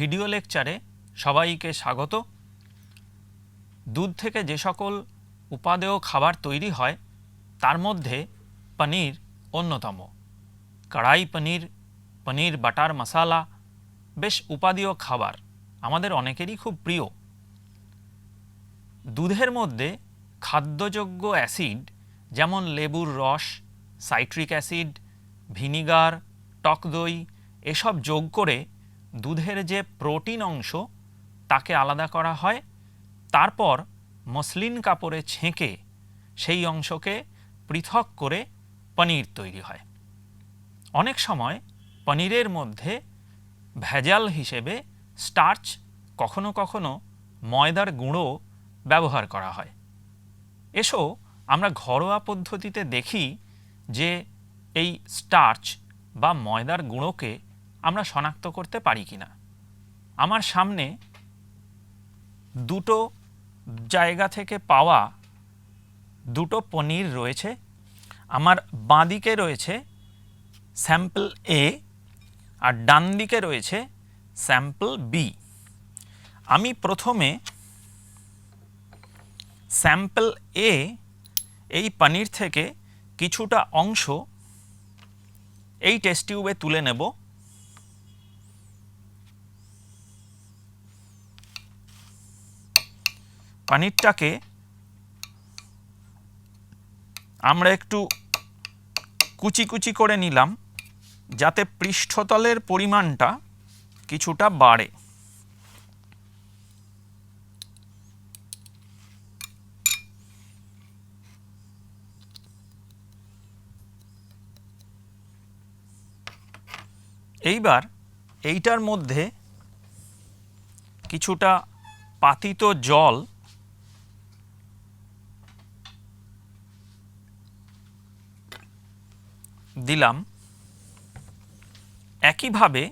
Video লেকচারে সবাইকে স্বাগত। দুধ থেকে যে সকল উপাদেয় খাবার তৈরি হয়, তার মধ্যে পনির অন্যতম। কড়াই পনির পনির বাটার মশালা, বেশ উপাদেয় খাবার আমাদের অনেকেরই খুব প্রিয়। দুধের মধ্যে খাদ্যযোগ্য অ্যাসিড যেমন লেবুর রস, সাইট্রিক অ্যাসিড, ভিনিগার, টক দই, এসব যোগ করে দুধের যে প্রোটিন অংশ, তাকে আলাদা করা হয়। তারপর মসলিন কাপড়ে ছেঁকে সেই অংশকে পৃথক করে পনির তৈরি হয়। অনেক সময় পনিরের মধ্যে ভেজাল হিসেবে স্টার্চ কখনো কখনো ময়দার গুঁড়ো ব্যবহার করা হয়। এসো আমরা ঘরোয়া পদ্ধতিতে দেখি যে এই স্টার্চ বা ময়দার গুঁড়োকে আমরা শনাক্ত করতে পারি কি না আমার সামনে দুটো জায়গা থেকে পাওয়া দুটো পনির রয়েছে। আমার বাঁদিকে রয়েছে স্যাম্পল এ আর ডান দিকে রয়েছে স্যাম্পল বি। আমি প্রথমে স্যাম্পল এ এই পনির থেকে কিছুটা অংশ এই টেস্ট টিউবে তুলে নেব। পনিরটাকে আমরা একটু কুচি কুচি করে নিলাম, যাতে পৃষ্ঠতলের পরিমাণটা কিছুটা বাড়ে। এইবার এইটার মধ্যে কিছুটা পাতিত জল দিলাম একইভাবে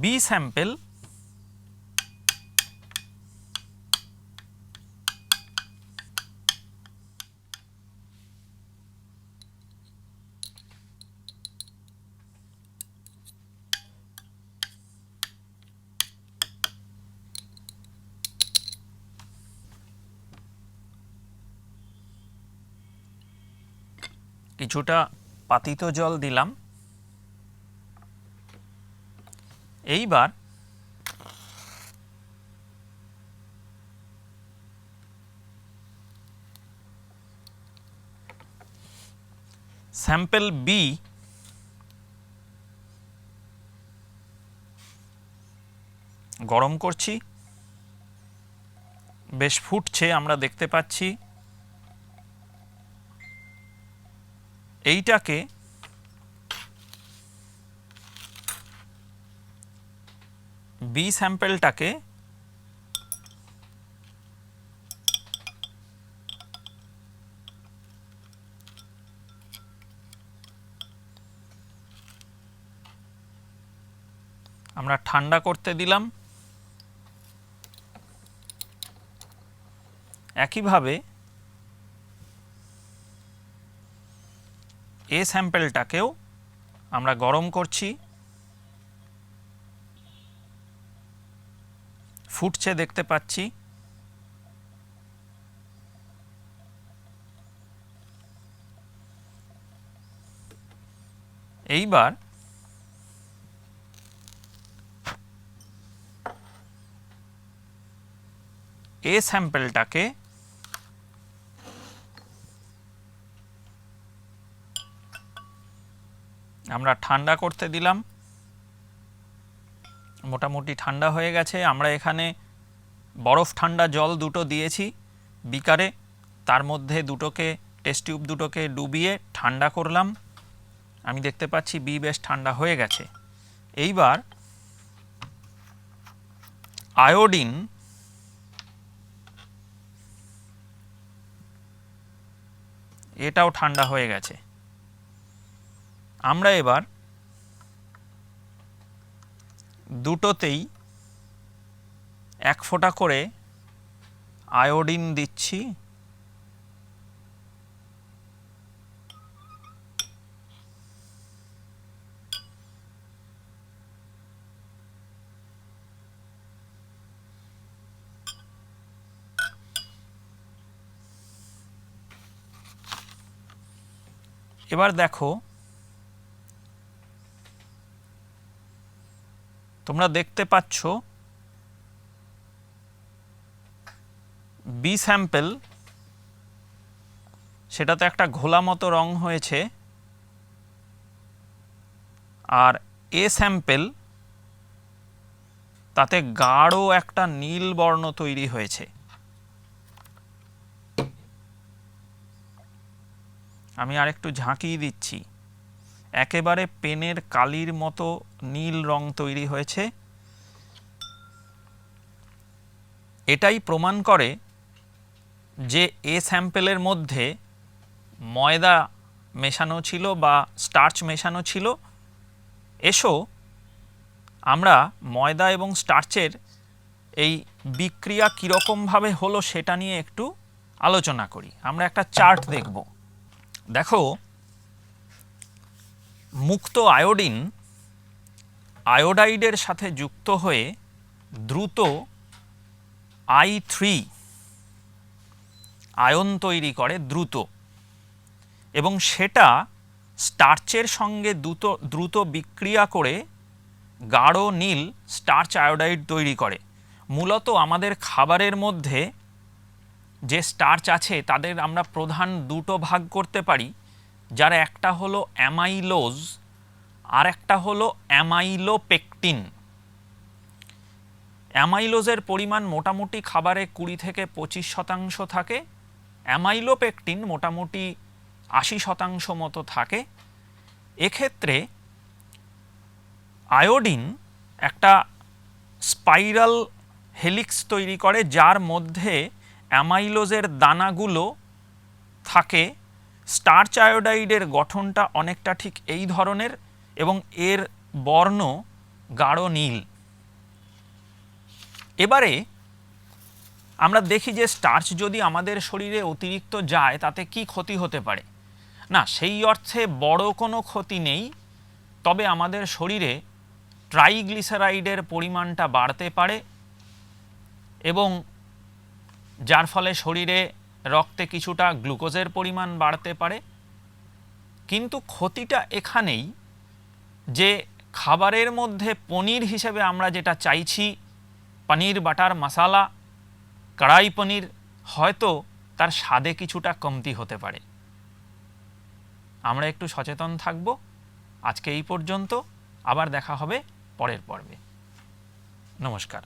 বি স্যাম্পেল কিছুটা পাতিত জল দিলাম। এইবার স্যাম্পল বি গরম করছি। বেশ ফুটছে আমরা দেখতে পাচ্ছি। এইটাকে বি স্যাম্পেলটাকে আমরা ঠান্ডা করতে দিলাম। একইভাবে এ স্যাম্পেলটাকেও আমরা গরম করছি। ফুটছে দেখতে পাচ্ছি। এইবার এ স্যাম্পেলটাকে আমরা ঠান্ডা করতে দিলাম। মোটামুটি ঠান্ডা হয়ে গেছে। আমরা এখানে বরফ ঠান্ডা জল দুটো দিয়েছি বিকারে। তার মধ্যে দুটোকে, টেস্ট টিউব দুটোকে ডুবিয়ে ঠান্ডা করলাম। আমি দেখতে পাচ্ছি বি বেশ ঠান্ডা হয়ে গেছে। এইবার আয়োডিন এটাও ঠান্ডা হয়ে গেছে। আমরা এবার দুটোতেই এক ফোঁটা করে আয়োডিন দিচ্ছি। এবার দেখো তোমরা দেখতে পাচ্ছ বি স্যাম্পেল সেটাতে একটা ঘোলা মতো রং হয়েছে। আর এ স্যাম্পেল তাতে গাঢ় একটা নীল বর্ণ তৈরি হয়েছে। আমি আর একটু ঝাঁকিয়ে দিচ্ছি। একেবারে পেনের কালির মতো নীল রং তৈরি হয়েছে। এটাই প্রমাণ করে যে এ স্যাম্পেলের মধ্যে ময়দা মেশানো ছিল বা স্টার্চ মেশানো ছিল। এসো আমরা ময়দা এবং স্টার্চের এই বিক্রিয়া কীরকমভাবে হলো সেটা নিয়ে একটু আলোচনা করি। আমরা একটা চার্ট দেখব। দেখো মুক্ত আয়োডিন আয়োডাইডের সাথে যুক্ত হয়ে দ্রুত আই থ্রি আয়ন তৈরি করে দ্রুত। এবং সেটা স্টার্চের সঙ্গে দ্রুত দ্রুত বিক্রিয়া করে গাঢ় নীল স্টার্চ আয়োডাইড তৈরি করে। মূলত আমাদের খাবারের মধ্যে যে স্টার্চ আছে, তাদের আমরা প্রধান দুটো ভাগ করতে পারি। যার একটা হলো অ্যামাইলোজ, আর একটা হলো অ্যামাইলোপেকটিন। অ্যামাইলোজের পরিমাণ মোটামুটি খাবারে কুড়ি থেকে পঁচিশ শতাংশ থাকে, অ্যামাইলোপেকটিন মোটামুটি আশি শতাংশ মতো থাকে। এক্ষেত্রে আয়োডিন একটা স্পাইরাল হেলিক্স তৈরি করে, যার মধ্যে অ্যামাইলোজের দানাগুলো থাকে। স্টার্চ আয়োডাইডের গঠনটা অনেকটা ঠিক এই ধরনের এবং এর বর্ণ গাঢ় নীল। এবারে আমরা দেখি যে স্টার্চ যদি আমাদের শরীরে অতিরিক্ত যায়, তাতে কি ক্ষতি হতে পারে? না, সেই অর্থে বড় কোনো ক্ষতি নেই, তবে আমাদের শরীরে ট্রাইগ্লিসারাইডের পরিমাণটা বাড়তে পারে এবং যার ফলে শরীরে রক্তে কিছুটা গ্লুকোজের পরিমাণ বাড়তে পারে। কিন্তু ক্ষতিটা এখানেই যে খাবারের মধ্যে পনির হিসেবে আমরা যেটা চাইছি, পনির, বাটার, মশালা, কড়াই পনির, হয়তো তার স্বাদে কিছুটা কমতি হতে পারে। আমরা একটু সচেতন থাকব। আজকে এই পর্যন্ত। আবার দেখা হবে পরের পর্বে। নমস্কার।